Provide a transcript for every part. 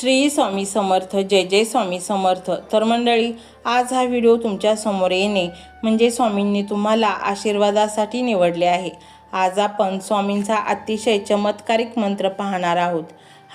श्री स्वामी समर्थ जय जय स्वामी समर्थ. तर मंडळी आज हा व्हिडिओ तुमच्यासमोर येणे म्हणजे स्वामींनी तुम्हाला आशीर्वादासाठी निवडले आहे. आज आपण स्वामींचा अतिशय चमत्कारिक मंत्र पाहणार आहोत.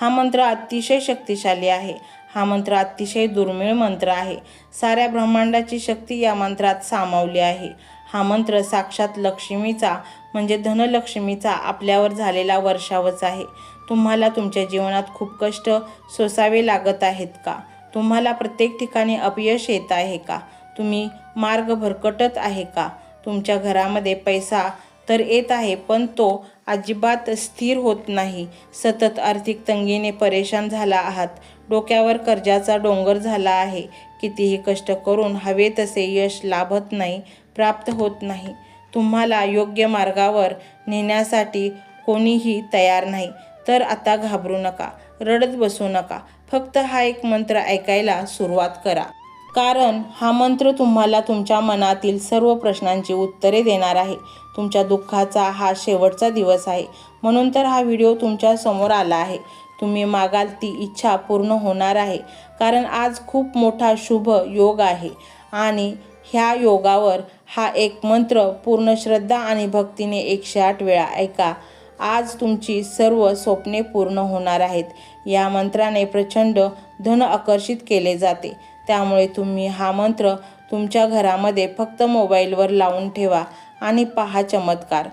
हा मंत्र अतिशय शक्तिशाली आहे. हा मंत्र अतिशय दुर्मिळ मंत्र आहे. साऱ्या ब्रह्मांडाची शक्ती या मंत्रात सामावली आहे. हा मंत्र साक्षात लक्ष्मीचा म्हणजे धनलक्ष्मीचा आपल्यावर झालेला वर्षावच आहे. तुम्हाला तुमच्या जीवनात खूप कष्ट सोसावे लागत आहेत का? तुम्हाला प्रत्येक ठिकाणी अपयश येत आहे का? तुम्ही मार्ग भरकटत आहे का? तुमच्या घरामध्ये पैसा तर येत आहे पण तो अजिबात स्थिर होत नाही. सतत आर्थिक तंगीने परेशान झाला आहात. डोक्यावर कर्जाचा डोंगर झाला आहे. कितीही कष्ट करून हवे तसे यश लाभत नाही प्राप्त होत नाही. तुम्हाला योग्य मार्गावर नेण्यासाठी कोणीही तयार नाही. तर आता घाबरू नका रडत बसू नका. फक्त हा एक मंत्र ऐकायला सुरुवात करा. कारण हा मंत्र तुम्हाला तुमच्या मनातील सर्व प्रश्नांची उत्तरे देणार आहे. तुमच्या दुःखाचा हा शेवटचा दिवस आहे. म्हणून तर हा व्हिडिओ तुमच्यासमोर आला आहे. तुम्ही मागाल ती इच्छा पूर्ण होणार आहे. कारण आज खूप मोठा शुभ योग आहे. आणि ह्या योगावर हा एक मंत्र पूर्ण श्रद्धा आणि भक्तीने एकशे आठ वेळा ऐका. आज तुमची सर्व स्वप्ने पूर्ण होणार आहेत. या मंत्राने प्रचंड धन आकर्षित केले जाते. त्यामुळे तुम्ही हा मंत्र तुमच्या घरामध्ये फक्त मोबाईलवर लावून ठेवा आणि पहा चमत्कार.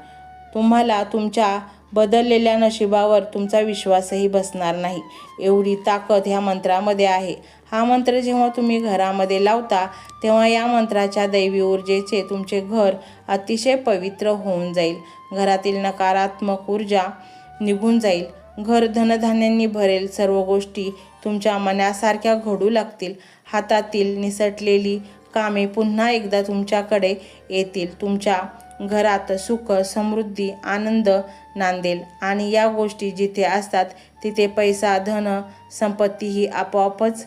तुम्हाला तुमच्या बदललेल्या नशिबावर तुमचा विश्वासही बसणार नाही. एवढी ताकद ह्या मंत्रामध्ये आहे. हा मंत्र जेव्हा तुम्ही घरामध्ये लावता तेव्हा या मंत्राच्या दैवी ऊर्जेचे तुमचे घर अतिशय पवित्र होऊन जाईल. घरातील नकारात्मक ऊर्जा निघून जाईल. घर धनधान्यांनी भरेल. सर्व गोष्टी तुमच्या मनासारख्या घडू लागतील. हातातील निसटलेली कामे पुन्हा एकदा तुमच्याकडे येतील. तुमच्या घरात सुख समृद्धी आनंद नांदेल. आणि या गोष्टी जिथे असतात तिथे पैसा धन संपत्ती ही आपोआपच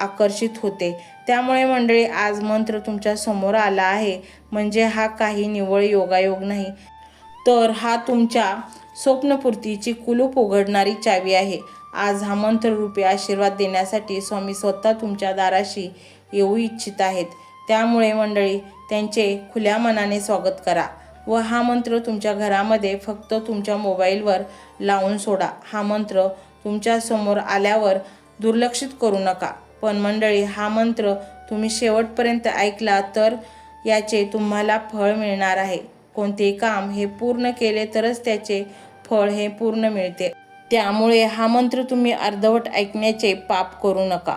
आकर्षित होते. त्यामुळे मंडळी आज मंत्र तुमच्यासमोर आला आहे. म्हणजे हा काही निव्वळ योगायोग नाही. तर हा तुमच्या स्वप्नपूर्तीची कुलूप उघडणारी चावी आहे. आज हा मंत्ररूपी आशीर्वाद देण्यासाठी स्वामी स्वतः तुमच्या दाराशी येऊ इच्छित आहेत. त्यामुळे मंडळी त्यांचे खुल्या मनाने स्वागत करा व हा मंत्र तुमच्या घरामध्ये फक्त तुमच्या मोबाईलवर लावून सोडा. हा मंत्र तुमच्यासमोर आल्यावर दुर्लक्षित करू नका. पण मंडळी हा मंत्र तुम्ही शेवटपर्यंत ऐकला तर याचे तुम्हाला फळ मिळणार आहे. कोणतेही काम हे पूर्ण केले तरच त्याचे फळ हे पूर्ण मिळते. त्यामुळे हा मंत्र तुम्ही अर्धवट ऐकण्याचे पाप करू नका.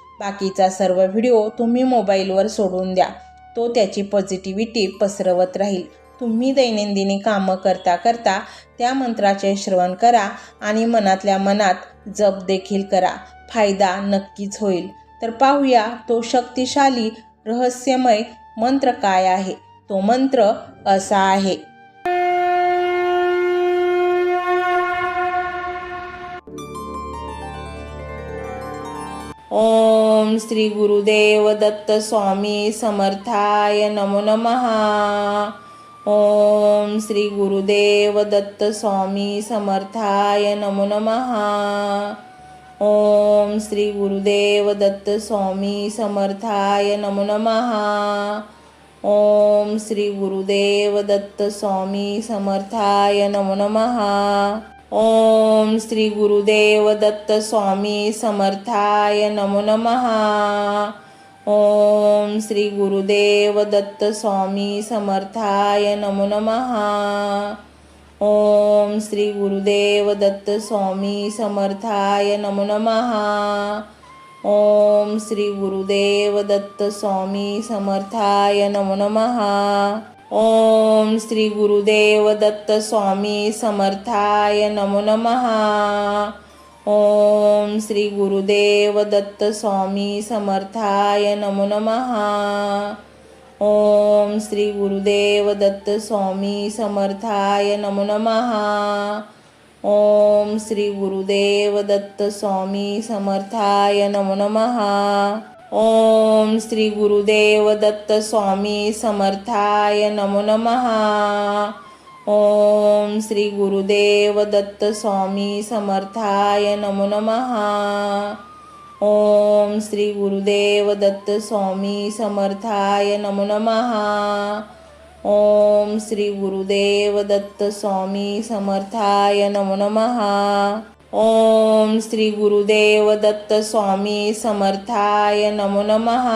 बाकीचा सर्व व्हिडिओ तुम्ही मोबाईलवर सोडून द्या. तो त्याची पॉझिटिव्हिटी पसरवत राहील. तुम्ही दैनंदिनी कामं करता करता त्या मंत्राचे श्रवण करा आणि मनातल्या मनात जप देखील करा. फायदा नक्कीच होईल. तर पाहूया तो शक्तिशाली रहस्यमय मंत्र काय आहे? तो मंत्र असा आहे. ओम श्री गुरुदेव दत्त स्वामी समर्थाय नमो नमः। ओम श्री गुरुदेव दत्त स्वामी समर्थाय नमो नमः। ओम श्री गुरुदेव दत्त स्वामी समर्थाय नमो नमः। ओम श्री गुरुदेव दत्त स्वामी समर्थाय नमो नमः। ओम श्री गुरुदेव दत्त स्वामी समर्थाय नमो नमः। ओम श्री गुरुदेव दत्त स्वामी समर्थाय नमो नमः। ओम श्री गुरुदेव दत्त स्वामी समर्थाय नमो नमः। ओम श्री गुरुदेव दत्त स्वामी समर्थाय नमो नमः। ओम श्री गुरुदेव दत्त स्वामी समर्थाय नमो नमः। ओम श्री गुरुदेव दत्त स्वामी समर्थाय नमो नमः। ओम श्री गुरुदेव दत्त स्वामी समर्थाय नमो नमः। ओम श्री गुरुदेव दत्त स्वामी समर्थाय नमो नमः। ओम श्री गुरुदेव दत्त स्वामी समर्थाय नमो नमः. ओम श्री गुरुदेव दत्त स्वामी समर्थाय नमो नमः. ओम श्री गुरुदेव दत्त स्वामी समर्थाय नमो नमः. ओम श्री गुरुदेव दत्त स्वामी समर्थाय नमो नमः. ओम श्री गुरुदेव दत्त स्वामी समर्थाय नमो नमः।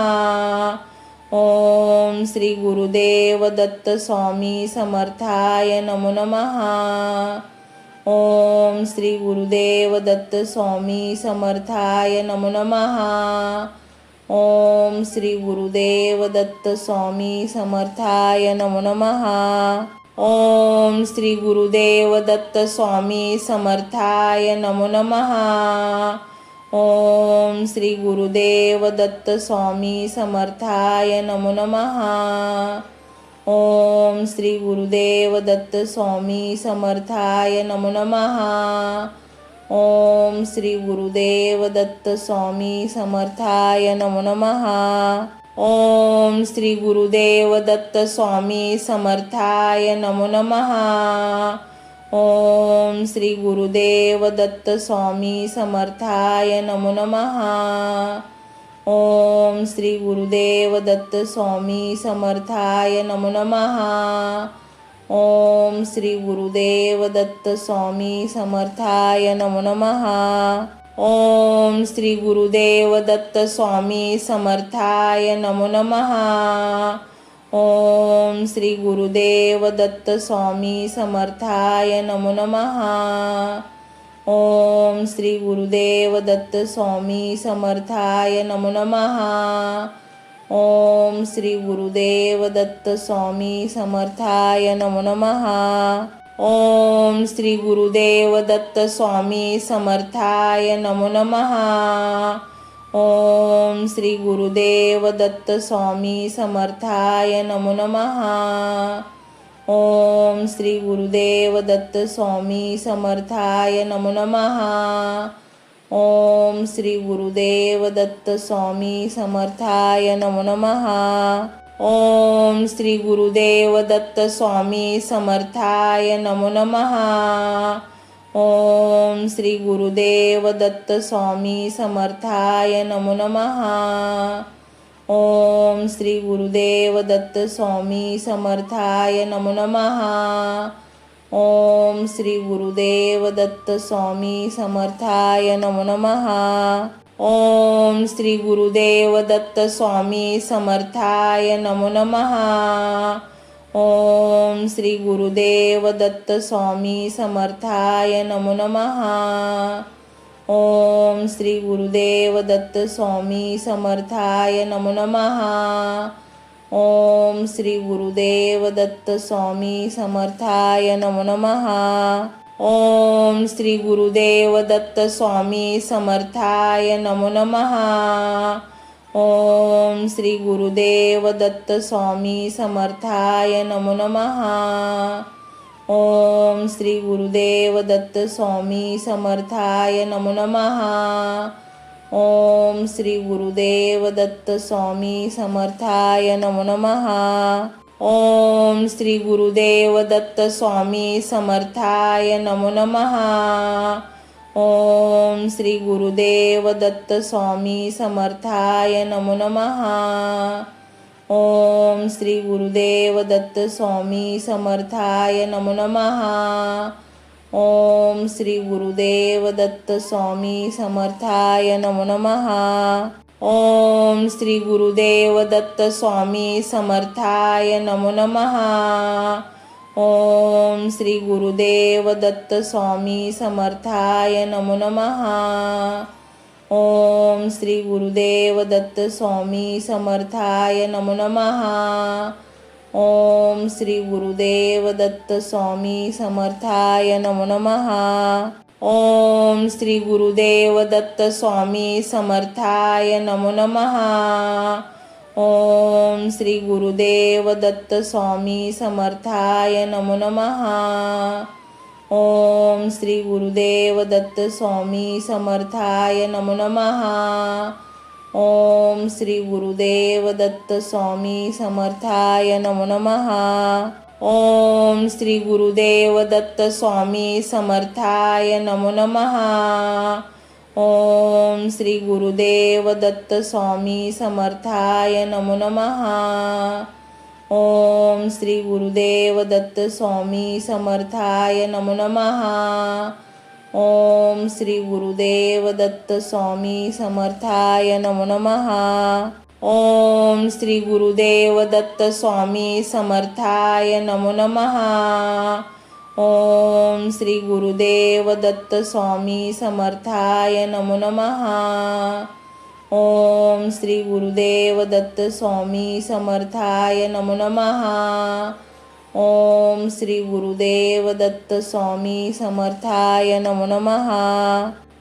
ओम श्री गुरुदेव दत्त स्वामी समर्थाय नमो नमः। ओम श्री गुरुदेव दत्त स्वामी समर्थाय नमो नमः। ओम श्री गुरुदेव दत्त स्वामी समर्थाय नमो नमः। ओम श्री गुरुदेव दत्त स्वामी समर्थाय नमो नमः। ओम श्री गुरुदेव दत्त स्वामी समर्थाय नमो नमः। ओम श्री गुरुदेव दत्त स्वामी समर्थाय नमो नमः। ओम श्री गुरुदेव दत्त स्वामी समर्थाय नमो नमः। ओम श्री गुरुदेव दत्त स्वामी समर्थाय नमो नमः। ओम श्री गुरुदेव दत्त स्वामी समर्थाय नमो नमः। ओम श्री गुरुदेव दत्त स्वामी समर्थाय नमो नमः। ओम श्री गुरुदेव दत्त स्वामी समर्थाय नमो नमः। ओम श्री गुरुदेव दत्त स्वामी समर्थाय नमो नमः। ओम श्री गुरुदेव दत्त स्वामी समर्थाय नमो नमः। ओम श्री गुरुदेव दत्त स्वामी समर्थाय नमो नमः। ओम श्री गुरुदेव दत्त स्वामी समर्थाय नमो नमः। ओम श्री गुरुदेव दत्त स्वामी समर्थाय नमो नमः। ओम श्री गुरुदेव दत्त स्वामी समर्थाय नमो नमः। ओम श्री गुरुदेव दत्त स्वामी समर्थाय नमो नमः। ओम श्री गुरुदेव दत्त स्वामी समर्थाय नमो नमः। ओम श्री गुरुदेव दत्त स्वामी समर्थाय नमो नमः। ओम श्री गुरुदेव दत्त स्वामी समर्थाय नमो नमः। ओम श्री गुरुदेव दत्त स्वामी समर्थाय नमो नमः। ओम श्री गुरुदेव दत्त स्वामी समर्थाय नमो नमः। ओम श्री गुरुदेव दत्त स्वामी समर्थाय नमो नमः। ओम श्री गुरुदेव दत्त स्वामी समर्थाय नमो नमः। ओम श्री गुरुदेव दत्त स्वामी समर्थाय नमो नमः। ओम श्री गुरुदेव दत्त स्वामी समर्थाय नमो नमः। ओम श्री गुरुदेव दत्त स्वामी समर्थाय नमो नमः। ओम श्री गुरुदेव दत्त स्वामी समर्थाय नमो नमः। ओम श्री गुरुदेव दत्त स्वामी समर्थाय नमो नमः। ओम श्री गुरुदेव दत्त स्वामी समर्थाय नमो नमः। ओम श्री गुरुदेव दत्त स्वामी समर्थाय नमो नमः। ओम श्री गुरुदेव दत्त स्वामी समर्थाय नमो नमः। ओम श्री गुरुदेव दत्त स्वामी समर्थाय नमो नमः। ओम श्री गुरुदेव दत्त स्वामी समर्थाय नमो नमः। ओम श्री गुरुदेव दत्त स्वामी समर्थाय नमो नमः। ओम श्री गुरुदेव दत्त स्वामी समर्थाय नमो नमः। ओम श्री गुरुदेव दत्त स्वामी समर्थाय नमो नमः। ओम श्री गुरुदेव दत्त स्वामी समर्थाय नमो नमः। ओम श्री गुरुदेव दत्त स्वामी समर्थाय नमो नमः। ओम श्री गुरुदेव दत्त स्वामी समर्थाय नमो नमः। ओम श्री गुरुदेव दत्त स्वामी समर्थाय नमो नमः। ओम श्री गुरुदेव दत्त स्वामी समर्थाय नमो नमः। ओम श्री गुरुदेव दत्त स्वामी समर्थाय नमो नमः। ओम श्री गुरुदेव दत्त स्वामी समर्थाय नमो नमः। ओम श्री गुरुदेव दत्त स्वामी समर्थाय नमो नमः। ओम श्री गुरुदेव दत्त स्वामी समर्थाय नमो नमः। ओम श्री गुरुदेव दत्त स्वामी समर्थाय नमो नमः। ओम श्री गुरुदेव दत्त स्वामी समर्थाय नमो नमः। ओम श्री गुरुदेव दत्त स्वामी समर्थाय नमो नमः। ओम श्री गुरुदेव दत्त स्वामी समर्थाय नमो नमः।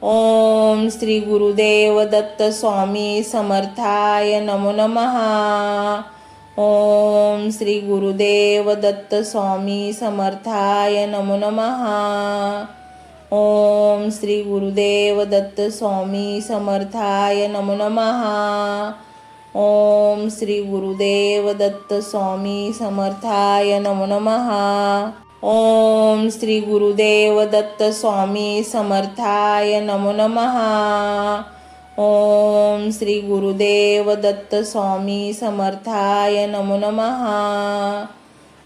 ओम श्री गुरुदेव दत्त स्वामी समर्थाय नमो नमः। ओम श्री गुरुदेव दत्त स्वामी समर्थाय नमो नमः। ओम श्री गुरुदेव दत्त स्वामी समर्थाय नमो नमः। ओम श्री गुरुदेव दत्त स्वामी समर्थाय नमो नमः। ओम श्री गुरुदेव दत्त स्वामी समर्थाय नमो नमः। ओम श्री गुरुदेव दत्त स्वामी समर्थाय नमो नमः।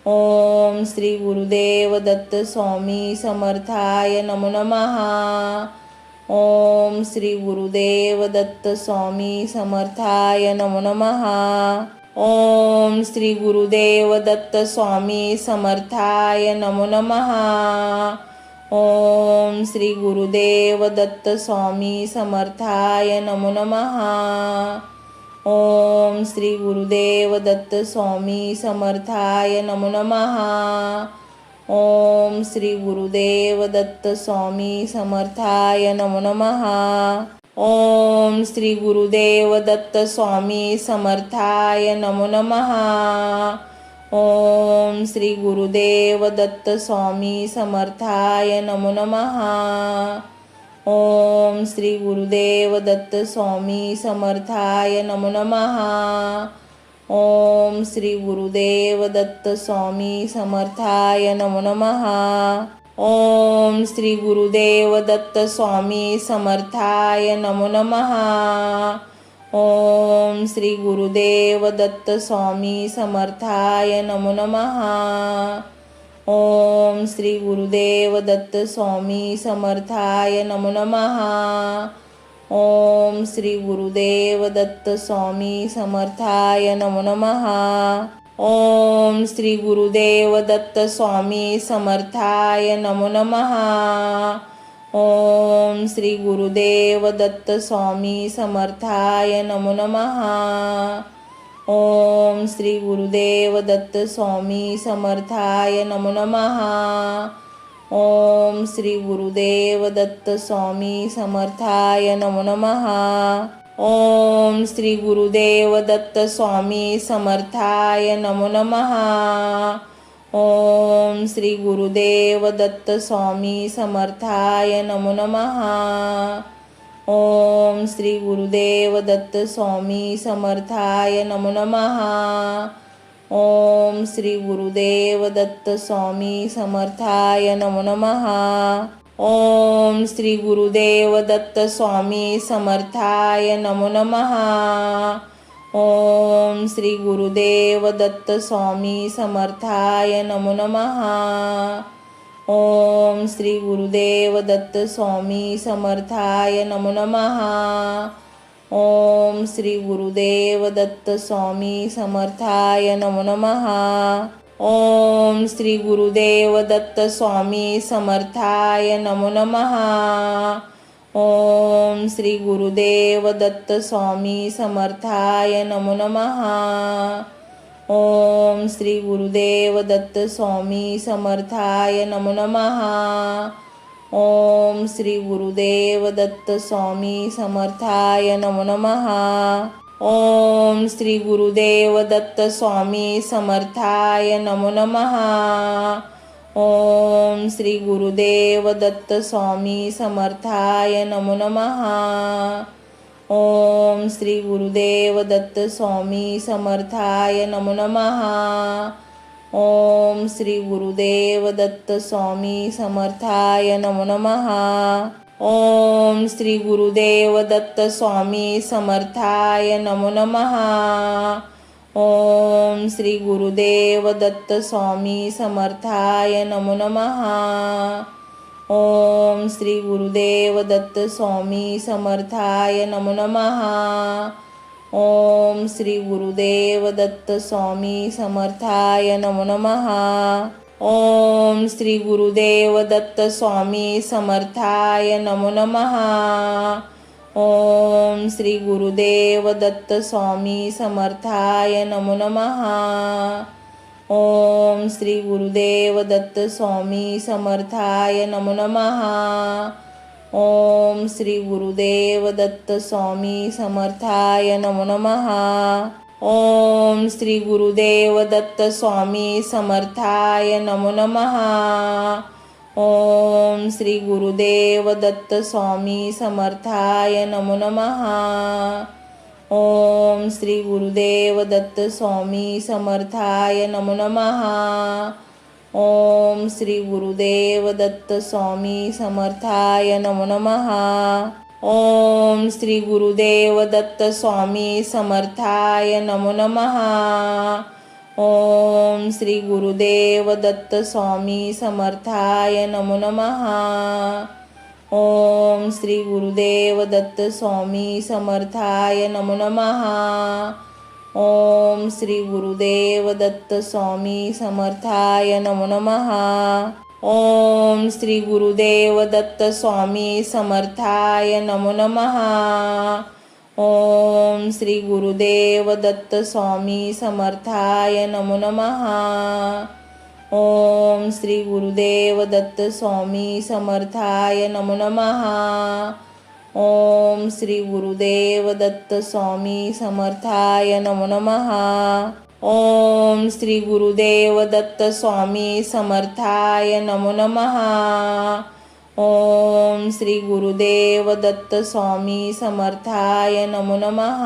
ओम श्री गुरुदेव दत्त स्वामी समर्थाय नमो नमः। ओम श्री गुरुदेव दत्त स्वामी समर्थाय नमो नमः। ओम श्री गुरुदेव दत्त स्वामी समर्थाय नमो नमः। ओम श्री गुरुदेव दत्त स्वामी समर्थाय नमो नमः। ओम श्री गुरुदेव दत्त स्वामी समर्थाय नमो नमः। ओम श्री गुरुदेव दत्त स्वामी समर्थाय नमो नमः। ओम श्री गुरुदेव दत्त स्वामी समर्थाय नमो नमः। ओम श्री गुरुदेव दत्त स्वामी समर्थाय नमो नमः। ओम श्री गुरुदेव दत्त स्वामी समर्थाय नमो नमः। ओम श्री गुरुदेव दत्त स्वामी समर्थाय नमो नमः। ओम श्री गुरुदेव दत्त स्वामी समर्थाय नमो नमः। ओम श्री गुरुदेव दत्त स्वामी समर्थाय नमो नमः। ओम श्री गुरुदेव दत्त स्वामी समर्थाय नमो नमः। ओम श्री गुरुदेव दत्त स्वामी समर्थाय नमो नमः। ओम श्री गुरुदेव दत्त स्वामी समर्थाय नमो नमः। ओम श्री गुरुदेव दत्त स्वामी समर्थाय नमो नमः। ओम श्री गुरुदेव दत्त स्वामी समर्थाय नमो नमः। ओम श्री गुरुदेव दत्त स्वामी समर्थाय नमो नमः। ओम श्री गुरुदेव दत्त स्वामी समर्थाय नमो नमः। ओम श्री गुरुदेव दत्त स्वामी समर्थाय नमो नमः। ओम श्री गुरुदेव दत्त स्वामी समर्थाय नमो नमः। ओम श्री गुरुदेव दत्त स्वामी समर्थाय नमो नमः। ओम श्री गुरुदेव दत्त स्वामी समर्थाय नमो नमः। ओम श्री गुरुदेव दत्त स्वामी समर्थाय नमो नमः। ओम श्री गुरुदेव दत्त स्वामी समर्थाय नमो नमः। ओम श्री गुरुदेव दत्त स्वामी समर्थाय नमो नमः। ओम श्री गुरुदेव दत्त स्वामी समर्थाय नमो नमः। ओम श्री गुरुदेव दत्त स्वामी समर्थाय नमो नमः। ओम श्री गुरुदेव दत्त स्वामी समर्थाय नमो नमः। ओम श्री गुरुदेव दत्त स्वामी समर्थाय नमो नमः। ओम श्री गुरुदेव दत्त स्वामी समर्थाय नमो नमः। ओम श्री गुरुदेव दत्त स्वामी समर्थाय नमो नमः। ओम श्री गुरुदेव दत्त स्वामी समर्थाय नमो नमः। ओम श्री गुरुदेव दत्त स्वामी समर्थाय नमो नमः। ओम श्री गुरुदेव दत्त स्वामी समर्थाय नमो नमः। ओम श्री गुरुदेव दत्त स्वामी समर्थाय नमो नमः। ओम श्री गुरुदेव दत्त स्वामी समर्थाय नमो नमः। ओम श्री गुरुदेव दत्त स्वामी समर्थाय नमो नमः। ओम श्री गुरुदेव दत्त स्वामी समर्थाय नमो नमः। ओम श्री गुरुदेव दत्त स्वामी समर्थाय नमो नमः। ओम श्री गुरुदेव दत्त स्वामी समर्थाय नमो नमः। ओम श्री गुरुदेव दत्त स्वामी समर्थाय नमो नमः। ओम श्री गुरुदेव दत्त स्वामी समर्थाय नमो नमः। ओम श्री गुरुदेव दत्त स्वामी समर्थाय नमो नमः। ओम श्री गुरुदेव दत्त स्वामी समर्थाय नमो नमः। ओम श्री गुरुदेव दत्त स्वामी समर्थाय नमो नमः। ओम श्री गुरुदेव दत्त स्वामी समर्थाय नमो नमः। ओम श्री गुरुदेव दत्त स्वामी समर्थाय नमो नमः। ओम श्री गुरुदेव दत्त स्वामी समर्थाय नमो नमः। ओम श्री गुरुदेव दत्त स्वामी समर्थाय नमो नमः। ओम श्री गुरुदेव दत्त स्वामी समर्थाय नमो नमः. ओम श्री गुरुदेव दत्त स्वामी समर्थाय नमो नमः. ओम श्री गुरुदेव दत्त स्वामी समर्थाय नमो नमः. ओम श्री गुरुदेव दत्त स्वामी समर्थाय नमो नमः. ओम श्री गुरुदेव दत्त स्वामी समर्थाय नमो नमः। ओम श्री गुरुदेव दत्त स्वामी समर्थाय नमो नमः।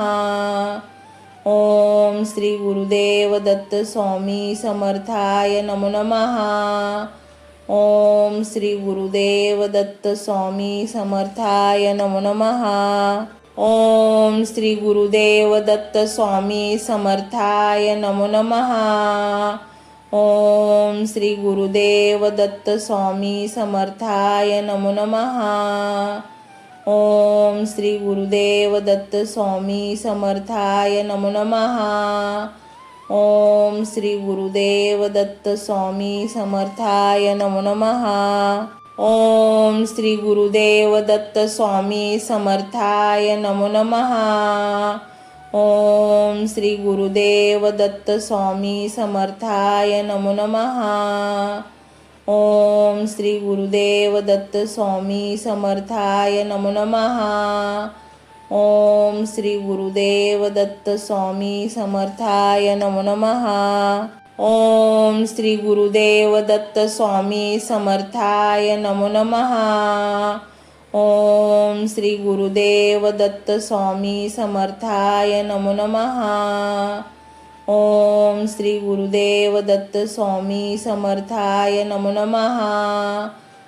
ओम श्री गुरुदेव दत्त स्वामी समर्थाय नमो नमः। ओम श्री गुरुदेव दत्त स्वामी समर्थाय नमो नमः। ओम श्री गुरुदेव दत्त स्वामी समर्थाय नमो नमः। ओम श्री गुरुदेव दत्त स्वामी समर्थाय नमो नमः। ओम श्री गुरुदेव दत्त स्वामी समर्थाय नमो नमः। ओम श्री गुरुदेव दत्त स्वामी समर्थाय नमो नमः। ओम श्री गुरुदेव दत्त स्वामी समर्थाय नमो नमः। ओम श्री गुरुदेव दत्त स्वामी समर्थाय नमो नमः। ओम श्री गुरुदेव दत्त स्वामी समर्थाय नमो नमः। ओम श्री गुरुदेव दत्त स्वामी समर्थाय नमो नमः। ओम श्री गुरुदेव दत्त स्वामी समर्थाय नमो नमः। ओम श्री गुरुदेव दत्त स्वामी समर्थाय नमो नमः। ओम श्री गुरुदेव दत्त स्वामी समर्थाय नमो नमः।